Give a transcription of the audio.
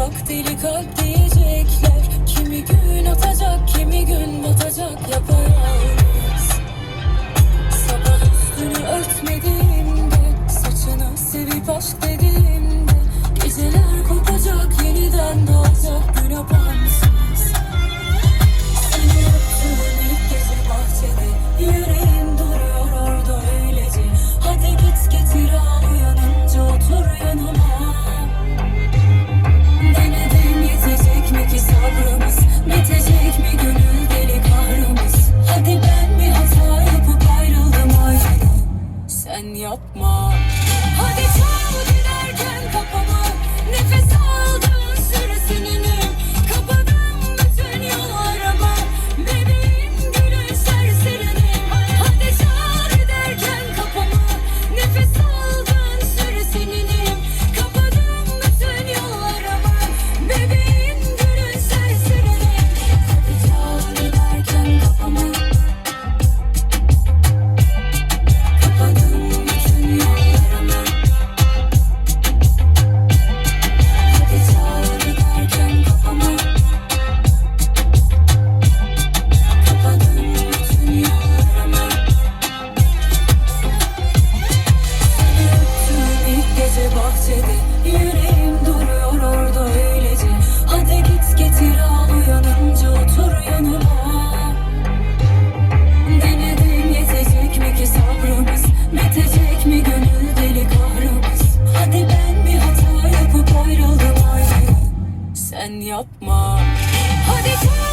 Ufak deli kalp diyecekler. Kimi gün atacak kimi gün batacak yapayalnız Sabah üstünü örtmedi yapma. en yapma. Hadi çabuk.